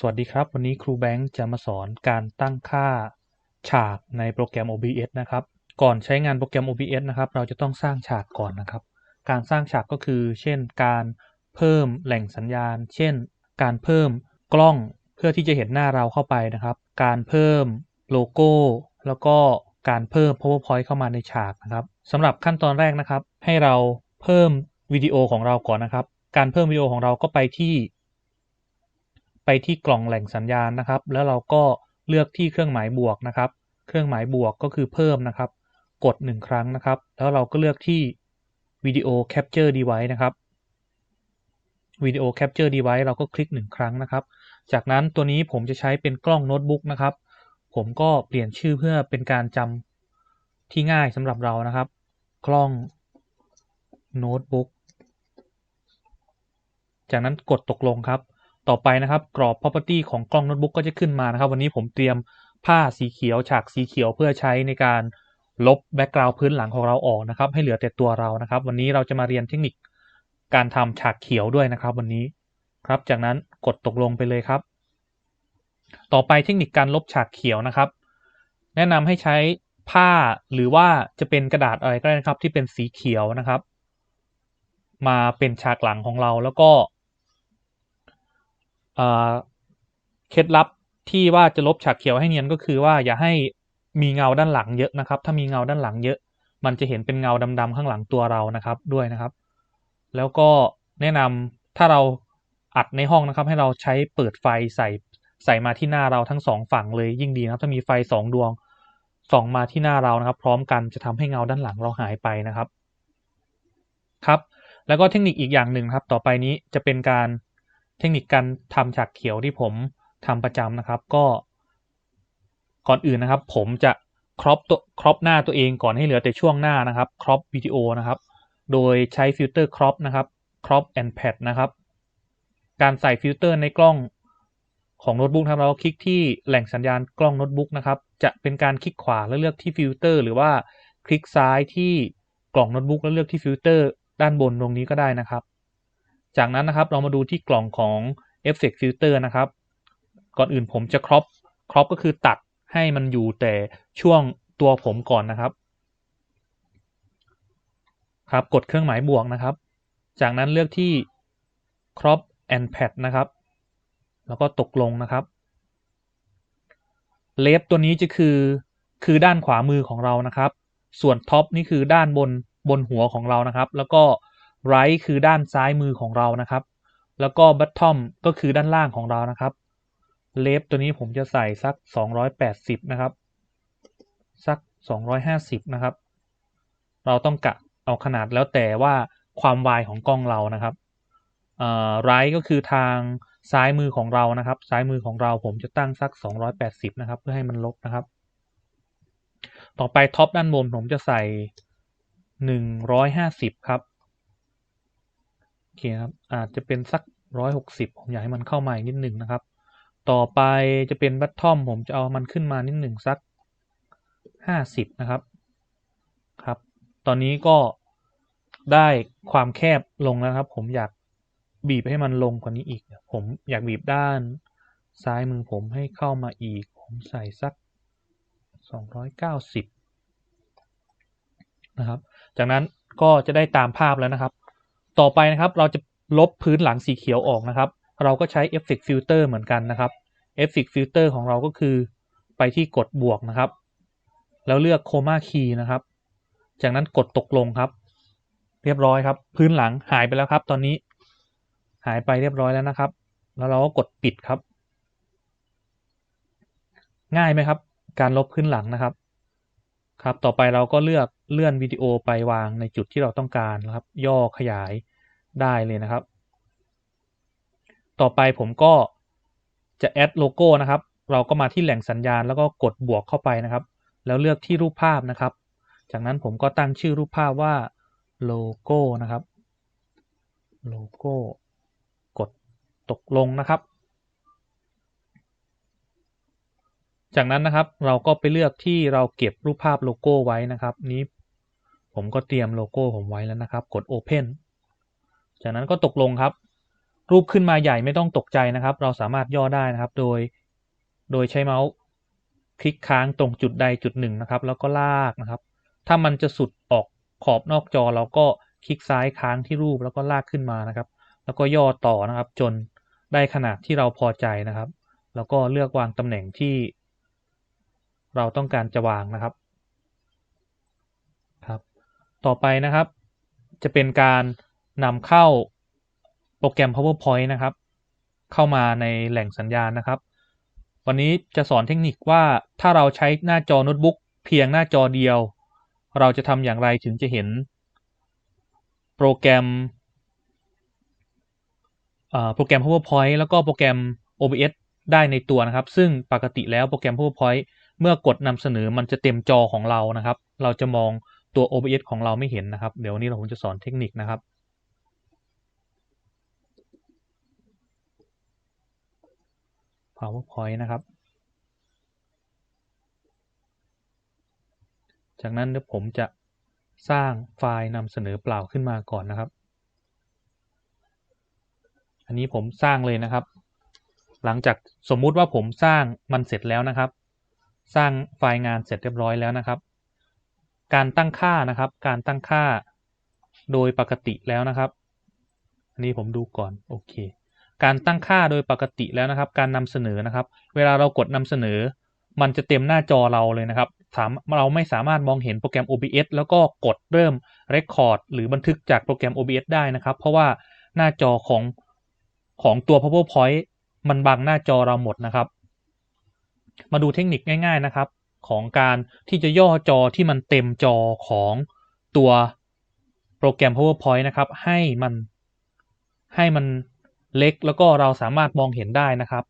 สวัสดีครับ วันนี้ครูแบงค์จะมาสอนการตั้งค่าฉากในโปรแกรม OBS นะครับ ก่อนใช้งานโปรแกรม OBS นะครับ เราจะต้องสร้างฉากก่อนนะครับ การสร้างฉากก็คือ เช่น การเพิ่มแหล่งสัญญาณ เช่น การเพิ่มกล้องเพื่อที่จะเห็นหน้าเราเข้าไปนะครับ การเพิ่มโลโก้ แล้วก็การเพิ่ม powerpoint เข้ามาในฉากนะครับสำหรับขั้นตอนแรกนะครับ ให้เราเพิ่มวิดีโอของเราก่อนนะครับ การเพิ่มวิดีโอของเราก็ไปที่ ไปที่กล่องแหล่งสัญญาณนะครับ แล้วเราก็เลือกที่เครื่องหมายบวกนะครับ เครื่องหมายบวกก็คือเพิ่มนะครับ กด 1 ครั้งนะครับ แล้วเราก็เลือกที่วิดีโอ Capture Device นะครับวิดีโอ Capture Device เราก็คลิก 1 ครั้งนะครับ จากนั้นตัวนี้ผมจะใช้เป็นกล้องโน้ตบุ๊กนะครับ ผมก็เปลี่ยนชื่อเพื่อเป็นการจำที่ง่ายสำหรับเรานะครับ กล้องโน้ตบุ๊กจากนั้นกดตกลงครับ ต่อไปนะครับกรอบ property ของกล้องโน้ตบุ๊กก็จะขึ้นมานะครับ วันนี้ผมเตรียมผ้าสีเขียวฉากสีเขียวเพื่อใช้ในการลบแบ็กกราวด์พื้นหลังของเราออกนะครับ ให้เหลือแต่ตัวเรานะครับ วันนี้เราจะมาเรียนเทคนิคการทำฉากเขียวด้วยนะครับ วันนี้ครับ จากนั้นกดตกลงไปเลยครับ ต่อไปเทคนิคการลบฉากเขียวนะครับ แนะนำให้ใช้ผ้าหรือว่าจะเป็นกระดาษอะไรก็ได้นะครับ ที่เป็นสีเขียวนะครับ มาเป็นฉากหลังของเราแล้วก็ เคล็ดลับที่ว่าจะลบฉากเขียวให้เนียนก็คือว่าอย่าให้มีเงาด้านหลังเยอะนะครับ ถ้ามีเงาด้านหลังเยอะ มันจะเห็นเป็นเงาดำๆข้างหลังตัวเรานะครับด้วยนะครับ แล้วก็แนะนำถ้าเราอัดในห้องนะครับ ให้เราใช้เปิดไฟใส่ใส่มาที่หน้าเราทั้งสองฝั่งเลยยิ่งดีนะครับ ถ้ามีไฟสองดวงส่องมาที่หน้าเรานะครับ พร้อมกันจะทำให้เงาด้านหลังเราหายไปนะครับ ครับ แล้วก็เทคนิคอีกอย่างหนึ่งครับ ต่อไปนี้จะเป็นการ เทคนิคการทำฉากเขียวที่ผมทำประจำนะครับ ก็ ก่อนอื่นนะครับ ผมจะครอปตัวครอปหน้าตัวเองก่อนให้เหลือแต่ช่วงหน้านะครับครอปวิดีโอนะครับ โดยใช้ฟิลเตอร์ครอปนะครับครอปแอนด์แพดนะครับ การใส่ฟิลเตอร์ในกล้องของโน้ตบุ๊กครับเราคลิกที่แหล่งสัญญาณกล้องโน้ตบุ๊กนะครับ จะเป็นการคลิกขวาแล้วเลือกที่ฟิลเตอร์หรือว่าคลิกซ้ายที่กล่องโน้ตบุ๊กแล้วเลือกที่ฟิลเตอร์ด้านบนตรงนี้ก็ได้นะครับ จากนั้นนะครับเรามาดูที่กล่องของ Effect Filter นะครับ ก่อนอื่นผมจะครอปครอปก็คือตัดให้มันอยู่แต่ช่วงตัวผมก่อนนะครับ ครับกดเครื่องหมายบวกนะครับ จากนั้นเลือกที่ crop and pad นะครับ แล้วก็ตกลงนะครับเลฟตัวนี้จะคือคือด้านขวามือของเรานะครับ ส่วนท็อปนี่คือด้านบนบนหัวของเรานะครับ แล้วก็ right คือด้านซ้ายมือของเรานะครับ แล้วก็ bottom ก็คือด้านล่างของเรานะครับ left ตัวนี้ผมจะใส่สัก 280 นะครับ สัก 250 นะครับ เราต้องกะเอาขนาดแล้วแต่ว่าความวายของกล้องเรานะครับเอ่อ right ก็คือทางซ้ายมือของเรานะครับ ซ้ายมือของเราผมจะตั้งสัก 280 นะครับ เพื่อให้มันลบนะครับ ต่อไปท็อปด้านบนผมจะใส่ 150 ครับ เคครับ อาจจะเป็นสักร้อยหกสิบผมอยากให้มันเข้ามาอีกนิดหนึ่งนะครับ ต่อไปจะเป็นบัตทอมผมจะเอามันขึ้นมานิดหนึ่งสักห้าสิบนะครับ ครับ ตอนนี้ก็ได้ความแคบลงแล้วครับ ผมอยากบีบให้มันลงกว่านี้อีก ผมอยากบีบด้านซ้ายมือผมให้เข้ามาอีก ผมใส่สักสองร้อยเก้าสิบนะครับ จากนั้นก็จะได้ตามภาพแล้วนะครับ ต่อไปนะครับเราจะลบพื้นหลังสีเขียวออกนะครับ เราก็ใช้ Effect Filter เหมือนกันนะครับ Effect Filter ของเราก็คือไปที่กดบวกนะครับ แล้วเลือก Chroma Key นะครับ จากนั้นกดตกลงครับ เรียบร้อยครับ พื้นหลังหายไปแล้วครับ ตอนนี้หายไปเรียบร้อยแล้วนะครับ แล้วเราก็กดปิดครับ ง่ายไหมครับ การลบพื้นหลังนะครับ ครับ ต่อไปเราก็เลือกเลื่อนวิดีโอไปวางในจุดที่เราต้องการนะครับ ย่อขยาย ได้เลยนะครับ ต่อไปผมก็จะแอดโลโก้นะครับ เราก็มาที่แหล่งสัญญาณแล้วก็กดบวกเข้าไปนะครับ แล้วเลือกที่รูปภาพนะครับ จากนั้นผมก็ตั้งชื่อรูปภาพว่าโลโก้นะครับ โลโก้ กดตกลงนะครับ จากนั้นนะครับเราก็ไปเลือกที่เราเก็บรูปภาพโลโก้ไว้นะครับ นี้ผมก็เตรียมโลโก้ผมไว้แล้วนะครับ กด Open จากนั้นก็ตกลงครับ รูปขึ้นมาใหญ่ไม่ต้องตกใจนะครับ เราสามารถย่อได้นะครับ โดย โดยใช้เมาส์คลิกค้างตรงจุดใดจุดหนึ่งนะครับ แล้วก็ลากนะครับ ถ้ามันจะสุดออกขอบนอกจอเราก็คลิกซ้ายค้างที่รูปแล้วก็ลากขึ้นมานะครับ แล้วก็ย่อต่อนะครับ จนได้ขนาดที่เราพอใจนะครับ แล้วก็เลือกวางตำแหน่งที่ เราต้องการจะวางนะครับครับ ต่อไปนะครับ จะเป็นการ นำเข้าโปรแกรม PowerPoint นะครับ เข้ามาในแหล่งสัญญาณนะครับ วันนี้จะสอนเทคนิคว่าถ้าเราใช้หน้าจอโน้ตบุ๊กเพียงหน้าจอเดียว เราจะทำอย่างไรถึงจะเห็น โปรแกรมโปรแกรม PowerPoint แล้วก็โปรแกรม OBS ได้ในตัวนะครับ ซึ่งปกติแล้วโปรแกรม PowerPoint เมื่อกดนำเสนอมันจะเต็มจอของเรานะครับ เราจะมองตัว OBS ของเราไม่เห็นนะครับ เดี๋ยววันนี้เราจะสอนเทคนิคนะครับ PowerPoint นะครับ จากนั้นเดี๋ยวผมจะสร้างไฟล์นำเสนอเปล่าขึ้นมาก่อนนะครับ อันนี้ผมสร้างเลยนะครับ หลังจากสมมุติว่าผมสร้างมันเสร็จแล้วนะครับ สร้างไฟล์งานเสร็จเรียบร้อยแล้วนะครับ การตั้งค่านะครับ การตั้งค่าโดยปกติแล้วนะครับ อันนี้ผมดูก่อน โอเค การตั้งค่าโดยปกติแล้วนะครับ การนำเสนอนะครับ เวลาเรากดนำเสนอ มันจะเต็มหน้าจอเราเลยนะครับถามเราไม่สามารถมองเห็นโปรแกรม OBS แล้วก็กดเริ่ม Record หรือบันทึกจากโปรแกรม OBS ได้นะครับ เพราะว่าหน้าจอของของตัว PowerPoint มันบังหน้าจอเราหมดนะครับ มาดูเทคนิคง่ายๆนะครับ ของการที่จะย่อจอที่มันเต็มจอของตัวโปรแกรม PowerPoint นะครับ ให้มันให้มัน เล็กแล้วก็เราสามารถมองเห็นได้นะครับ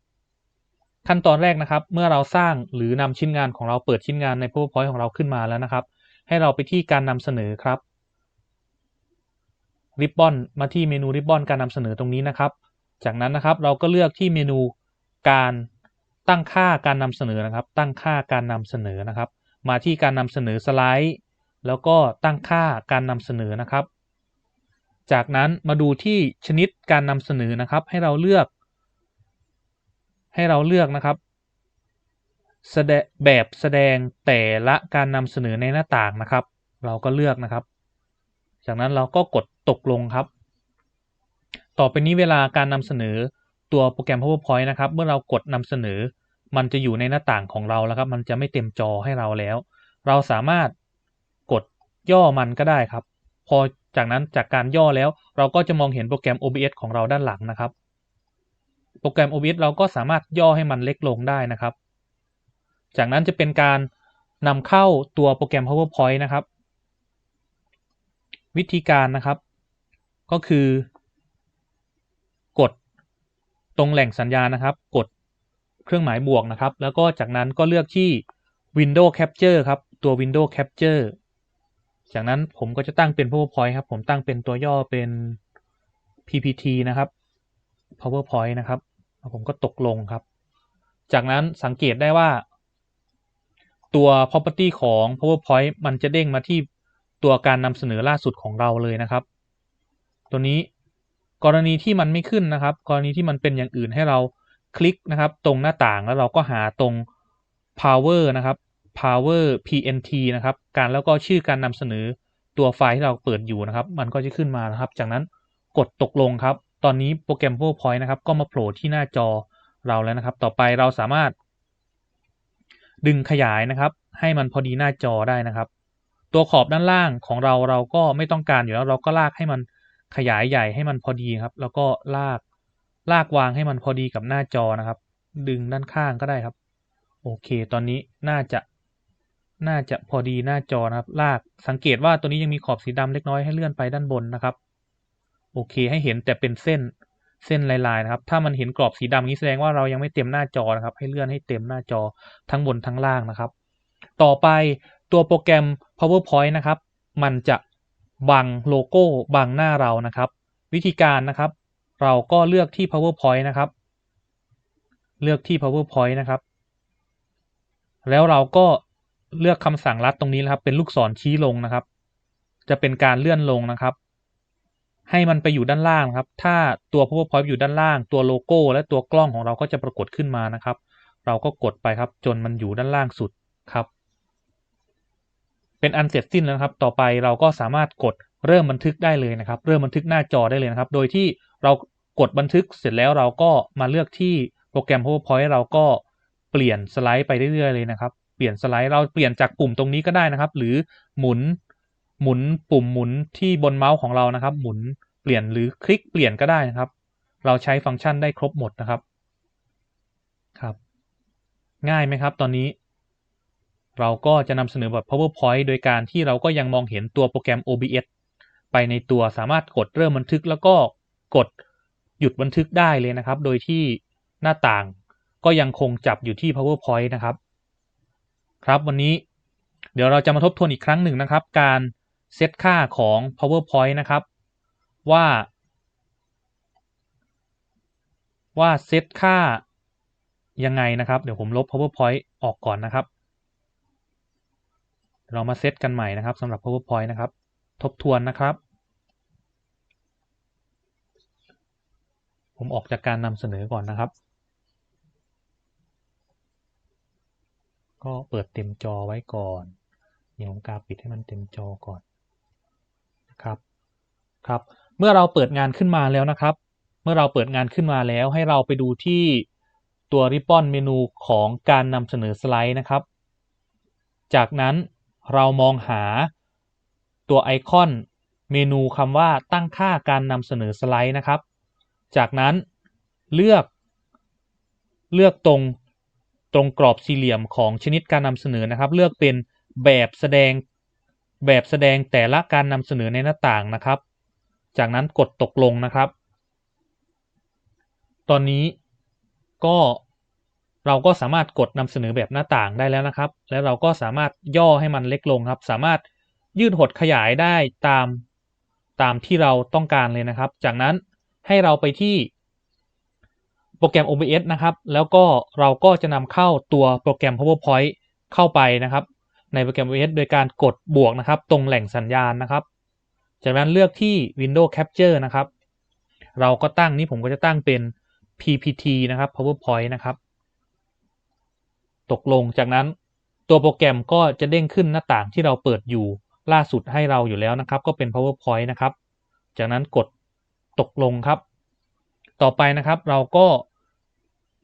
ขั้นตอนแรกนะครับ เมื่อเราสร้างหรือนำชิ้นงานของเราเปิดชิ้นงานใน PowerPoint ของเราขึ้นมาแล้วนะครับ ให้เราไปที่การนำเสนอครับริบบอนมาที่เมนูริบบอนการนำเสนอตรงนี้นะครับ จากนั้นนะครับเราก็เลือกที่เมนูการตั้งค่าการนำเสนอนะครับ ตั้งค่าการนำเสนอนะครับ มาที่การนำเสนอสไลด์ แล้วก็ตั้งค่าการนำเสนอนะครับ จากนั้นมาดูที่ชนิดการนำเสนอนะครับ ให้เราเลือก ให้เราเลือกนะครับแสดแบบแสดงแต่ละการนำเสนอในหน้าต่างนะครับ เราก็เลือกนะครับ จากนั้นเราก็กดตกลงครับ ต่อไปนี้เวลาการนำเสนอตัวโปรแกรม PowerPoint นะครับ เมื่อเรากดนำเสนอ มันจะอยู่ในหน้าต่างของเราแล้วครับ มันจะไม่เต็มจอให้เราแล้ว เราสามารถกดย่อมันก็ได้ครับ พอ จากนั้นจากการย่อแล้วเราก็จะมองเห็นโปรแกรม OBS ของเราด้านหลังนะครับ โปรแกรม OBS เราก็สามารถย่อให้มันเล็กลงได้นะครับ จากนั้นจะเป็นการนำเข้าตัวโปรแกรม PowerPoint นะครับ วิธีการนะครับ ก็คือกดตรงแหล่งสัญญาณนะครับ กดเครื่องหมายบวกนะครับ แล้วก็จากนั้นก็เลือกที่ Window Capture ครับ ตัว Window Capture จากนั้นผมก็จะตั้งเป็น PowerPoint ครับ ผมตั้งเป็นตัวย่อเป็น PPT นะครับ PowerPoint นะครับผมก็ตกลงครับ จากนั้นสังเกตได้ว่า ตัว property ของ PowerPoint มันจะเด้งมาที่ตัวการนำเสนอล่าสุดของเราเลยนะครับ ตัวนี้กรณีที่มันไม่ขึ้นนะครับ กรณีที่มันเป็นอย่างอื่นให้เราคลิกนะครับ ตรงหน้าต่างแล้วเราก็หาตรง power นะครับ power pnt นะครับ การแล้วก็ชื่อการนำเสนอตัวไฟล์ที่เราเปิดอยู่นะครับ มันก็จะขึ้นมานะครับ จากนั้นกดตกลงครับ ตอนนี้โปรแกรม PowerPoint นะครับ ก็มาโผล่ที่หน้าจอเราแล้วนะครับ ต่อไปเราสามารถ ดึงขยายนะครับ ให้มันพอดีหน้าจอได้นะครับ ตัวขอบด้านล่างของเราเราก็ไม่ต้องการอยู่แล้ว เราก็ลากให้มันขยายใหญ่ให้มันพอดีครับ แล้วก็ลากลากวางให้มันพอดีกับหน้าจอนะครับ ดึงด้านข้างก็ได้ครับ โอเค ตอนนี้น่าจะ น่าจะพอดีหน้าจอนะครับ ลากสังเกตว่าตัวนี้ยังมีขอบสีดำเล็กน้อยให้เลื่อนไปด้านบนนะครับ โอเคให้เห็นแต่เป็นเส้นเส้นลายๆนะครับ ถ้ามันเห็นกรอบสีดำนี้แสดงว่าเรายังไม่เต็มหน้าจอนะครับ ให้เลื่อนให้เต็มหน้าจอทั้งบนทั้งล่างนะครับ ต่อไปตัวโปรแกรม PowerPoint นะครับ มันจะบังโลโก้บังหน้าเรานะครับ วิธีการนะครับ เราก็เลือกที่ PowerPoint นะครับ เลือกที่ PowerPoint นะครับ แล้วเราก็ เลือกคำสั่งลัดตรงนี้นะครับ เป็นลูกศรชี้ลงนะครับ จะเป็นการเลื่อนลงนะครับ ให้มันไปอยู่ด้านล่างครับ ถ้าตัว powerpoint อยู่ด้านล่าง ตัวโลโก้ และตัวกล้องของเราก็จะปรากฏขึ้นมานะครับ เราก็กดไปครับ จนมันอยู่ด้านล่างสุดครับ เป็นอันเสร็จสิ้นแล้วครับ ต่อไปเราก็สามารถกดเริ่มบันทึกได้เลยนะครับ เริ่มบันทึกหน้าจอได้เลยนะครับ โดยที่เรากดบันทึกเสร็จแล้วเราก็มาเลือกที่โปรแกรม powerpoint เราก็เปลี่ยนสไลด์ไปเรื่อยๆเลยนะครับ เปลี่ยนสไลด์เราเปลี่ยนจากปุ่มตรงนี้ก็ได้นะครับ หรือหมุนหมุนปุ่มหมุนที่บนเมาส์ของเรานะครับ หมุนเปลี่ยนหรือคลิกเปลี่ยนก็ได้นะครับ เราใช้ฟังก์ชันได้ครบหมดนะครับครับ ง่ายไหมครับ ตอนนี้ เราก็จะนำเสนอแบบ powerpoint โดยการที่เราก็ยังมองเห็นตัวโปรแกรม OBS ไปในตัวสามารถกดเริ่มบันทึกแล้วก็กดหยุดบันทึกได้เลยนะครับ โดยที่หน้าต่างก็ยังคงจับอยู่ที่ powerpoint นะครับ ครับวันนี้เดี๋ยวเราจะมาทบทวนอีกครั้งหนึ่งนะครับ การเซตค่าของ powerpoint นะครับ ว่า ว่าเซตค่ายังไงนะครับ เดี๋ยวผมลบ powerpoint ออกก่อนนะครับ เรามาเซตกันใหม่นะครับสำหรับ powerpoint นะครับ ทบทวนนะครับ ผมออกจากการนำเสนอก่อนนะครับ ก็เปิดเต็มจอไว้ก่อนเดี๋ยวผมกาปิดให้มันเต็มจอก่อนนะครับครับ เมื่อเราเปิดงานขึ้นมาแล้วนะครับ เมื่อเราเปิดงานขึ้นมาแล้ว ให้เราไปดูที่ตัวริบบอนเมนูของการนำเสนอสไลด์นะครับ จากนั้นเรามองหาตัวไอคอนเมนูคำว่าตั้งค่าการนำเสนอสไลด์นะครับ จากนั้นเลือก เลือกตรง ตรงกรอบสี่เหลี่ยมของชนิดการนำเสนอนะครับ เลือกเป็นแบบแสดงแบบแสดงแต่ละการนำเสนอในหน้าต่างนะครับ จากนั้นกดตกลงนะครับ ตอนนี้ก็เราก็สามารถกดนำเสนอแบบหน้าต่างได้แล้วนะครับ แล้วเราก็สามารถย่อให้มันเล็กลงครับ สามารถยืดหดขยายได้ตามตามที่เราต้องการเลยนะครับ จากนั้นให้เราไปที่ โปรแกรม OBS นะครับ แล้วก็เราก็จะนำเข้าตัวโปรแกรม PowerPoint เข้าไปนะครับ ในโปรแกรม OBS โดยการกดบวกนะครับ ตรงแหล่งสัญญาณนะครับ จากนั้นเลือกที่ Windows Capture นะครับ เราก็ตั้งนี้ผมก็จะตั้งเป็น PPT นะครับ PowerPoint นะครับ ตกลงจากนั้นตัวโปรแกรมก็จะเด้งขึ้นหน้าต่างที่เราเปิดอยู่ล่าสุดให้เราอยู่แล้วนะครับ ก็เป็น PowerPoint นะครับ จากนั้นกดตกลงครับ ต่อไปนะครับเราก็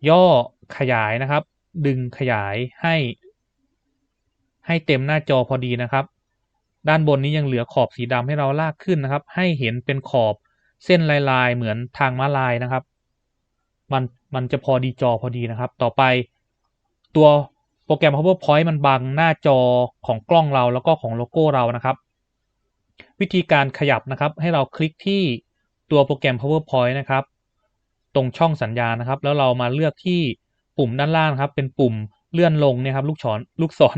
ย่อขยายนะครับ ดึงขยายให้ ให้เต็มหน้าจอพอดีนะครับ ด้านบนนี้ยังเหลือขอบสีดำให้เราลากขึ้นนะครับ ให้เห็นเป็นขอบเส้นลายๆ เหมือนทางม้าลายนะครับ มันมันจะพอดีจอพอดีนะครับ ต่อไปตัวโปรแกรม PowerPoint มันบังหน้าจอของกล้องเราแล้วก็ของโลโก้เรานะครับ วิธีการขยับนะครับ ให้เราคลิกที่ตัวโปรแกรม PowerPoint นะครับ ตรงช่องสัญญาณนะครับ แล้วเรามาเลือกที่ปุ่มด้านล่างครับ เป็นปุ่มเลื่อนลงเนี่ยครับ ลูกศรลูกศร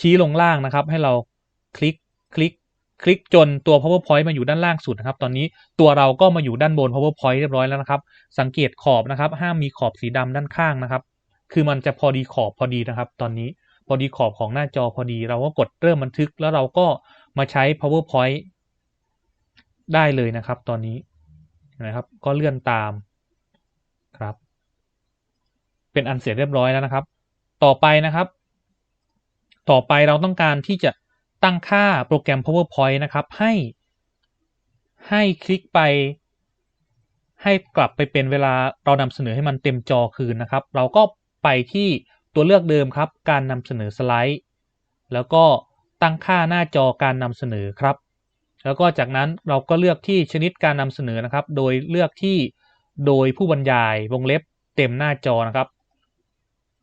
ชี้ลงล่างนะครับ ให้เราคลิกคลิกคลิกจนตัว powerpoint มาอยู่ด้านล่างสุดนะครับ ตอนนี้ตัวเราก็มาอยู่ด้านบน powerpoint เรียบร้อยแล้วนะครับ สังเกตขอบนะครับ ห้ามมีขอบสีดำด้านข้างนะครับ คือมันจะพอดีขอบพอดีนะครับ ตอนนี้พอดีขอบของหน้าจอพอดี เราก็กดเริ่มบันทึกแล้วเราก็มาใช้ powerpoint ได้เลยนะครับ ตอนนี้นะครับ ก็เลื่อนตาม เป็นอันเสร็จเรียบร้อยแล้วนะครับ ต่อไปนะครับ ต่อไปเราต้องการที่จะตั้งค่าโปรแกรม PowerPoint นะครับ ให้ ให้คลิกไป ให้กลับไปเป็นเวลาเรานำเสนอให้มันเต็มจอคืนนะครับ เราก็ไปที่ตัวเลือกเดิมครับ การนำเสนอสไลด์ แล้วก็ตั้งค่าหน้าจอการนำเสนอครับ แล้วก็จากนั้นเราก็เลือกที่ชนิดการนำเสนอนะครับ โดยเลือกที่โดยผู้บรรยายวงเล็บเต็มหน้าจอนะครับ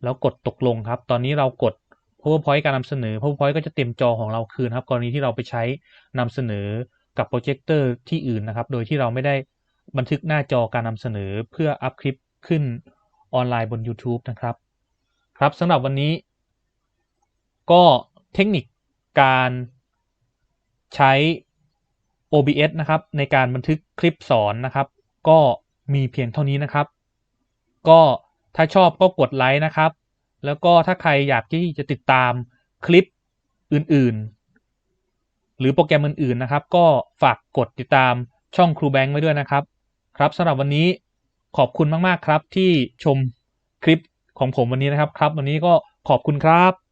แล้วกดตกลงครับ ตอนนี้เรากด PowerPoint การนำเสนอ PowerPoint ก็จะเต็มจอของเราคืนครับ กรณีที่เราไปใช้นำเสนอกับโปรเจคเตอร์ที่อื่นนะครับ โดยที่เราไม่ได้บันทึกหน้าจอการนำเสนอเพื่ออัพคลิปขึ้นออนไลน์บน YouTube นะครับ ครับสำหรับวันนี้ ก็เทคนิคการใช้ OBS นะครับ ในการบันทึกคลิปสอนนะครับ ก็มีเพียงเท่านี้นะครับ ก็ ถ้าชอบก็กดไลค์นะครับ แล้วก็ถ้าใครอยากที่จะติดตามคลิปอื่นๆ หรือโปรแกรมอื่นๆนะครับ ก็ฝากกดติดตามช่องครูแบงค์ไว้ด้วยนะครับ ครับสำหรับวันนี้ขอบคุณมากๆครับที่ชมคลิปของผมวันนี้นะครับครับ วันนี้ก็ขอบคุณครับ